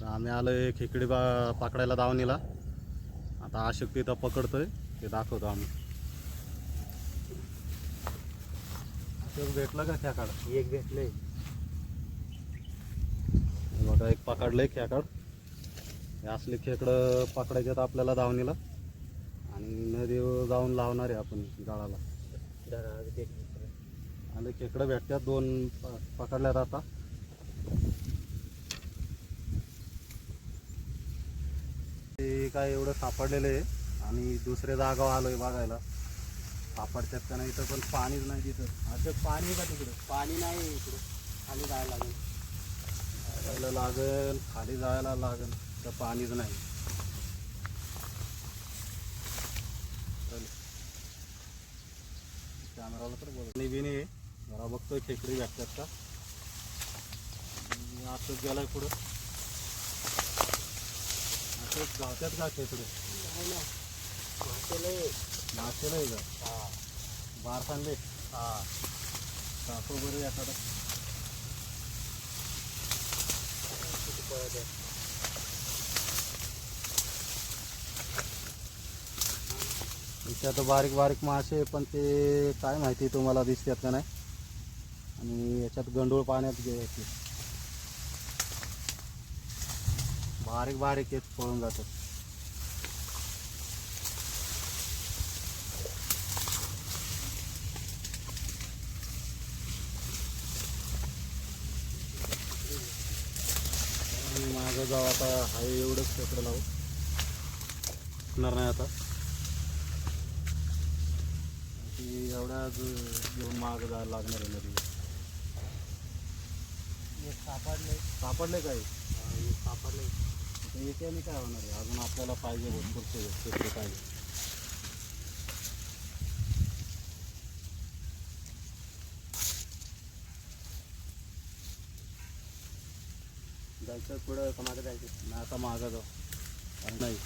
तर आम्ही आलोय खेकडी बा पकडायला दावणीला. आता आशक्त इथं पकडतोय ते दाखवतो आम्ही. भेटलं का खेकाड? एक भेटलंय. हे बघा एक पकडलंय खेकड. हे असले खेकडं पकडायचे तर आपल्याला दावणीला. आणि नदीवर जाऊन लावणार आहे आपण भेटलं. आणि खेकडं भेटतात दोन पकडल्यात आता. ते काय एवढं सापडलेलं आहे. आणि दुसऱ्या जागा आलोय बघायला. सापडतात का नाही तर पण पाणीच नाही तिथं. असं पाणी आहे का तिकडं? पाणी नाही इकडं. खाली जायला लागेल. जायला लागेल खाली जायला लागेल. तर पाणीच नाही. कॅमेराला तर बघ बी नाही जरा बघतोय खेकडी भेटतात का? असंच गेलाय पुढं. गावत्यात का खेकडे नाही आहे मासे का हा बार सांगले हा दाखव बरं एखादा इथे पळत बारीक बारीक मासे आहे, पण ते काय माहिती तुम्हाला दिसतात का नाही? आणि याच्यात गंडूळ पाण्यात घ्यायचे बारीक बारीक येत पळून जातात. मागं जाऊ आता हाय एवढंच पेपर लावू. टिकणार नाही आता. ती एवढ्या घेऊन मागं जायला लागणार आहे नदी. एक सापडलंय. सापडले काय? हा, येत्याने काय होणार आहे? अजून आपल्याला पाहिजे भरपूर पाहिजे. जायचं पुढं का मागं जायचं? नाही आता मागं जाऊ. नाही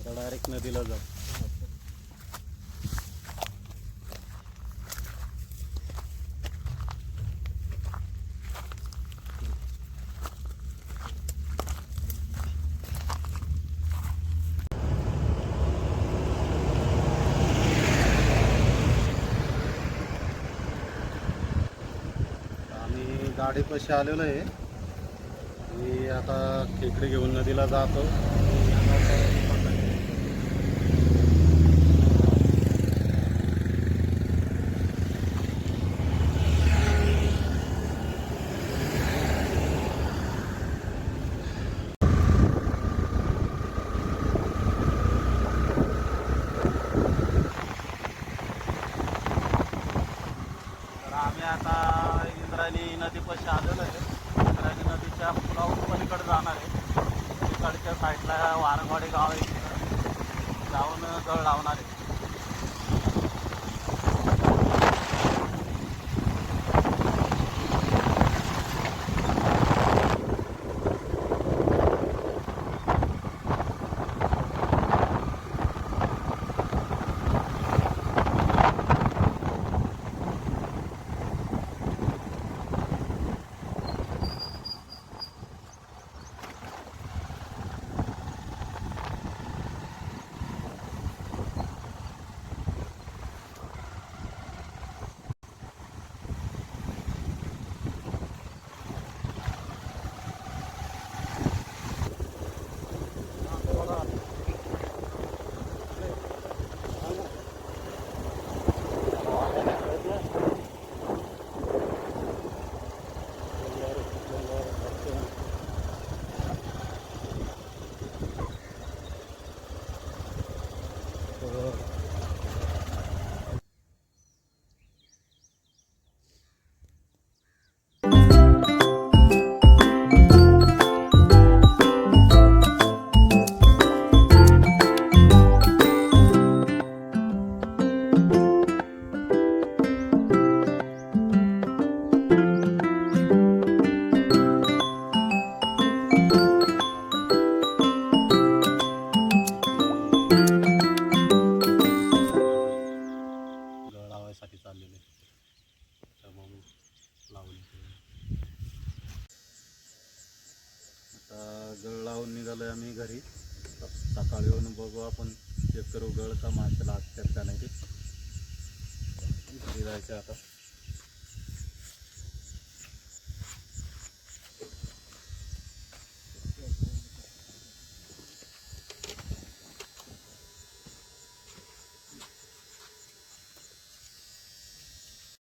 आता डायरेक्ट नदीला जाऊ. गाडीपाशी आलेलो आहे. मी आता खेकडे घेऊन नदीला जातो तर आम्ही आता इंद्रायणी नदीपाशी आलेलो आहे इंद्रायणी नदीच्या पुलावरून पलीकडे जाणार आहे तिकडच्या साईडला वारंगवाडी गाव आहे. जाऊन गळ लावणार आहे. साठी चाललेले तर मग लावून आता गळ लावून निघालोय आम्ही घरी. सकाळी येऊन बघू आपण. चेक करू गळ का माशाला का नाही ते जायचं आता.